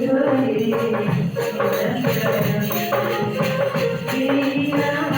Thank you.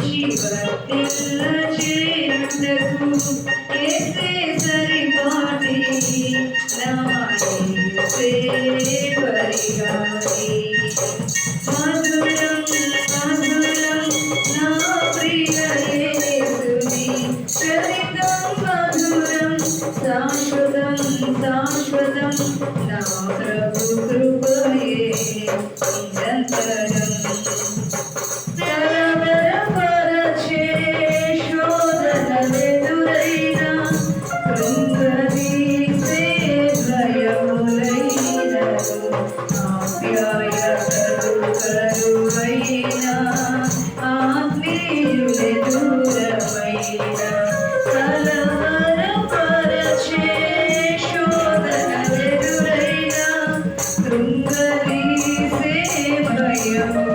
శాశ్వతం శాశ్వతం నా ప్రభు కృప you.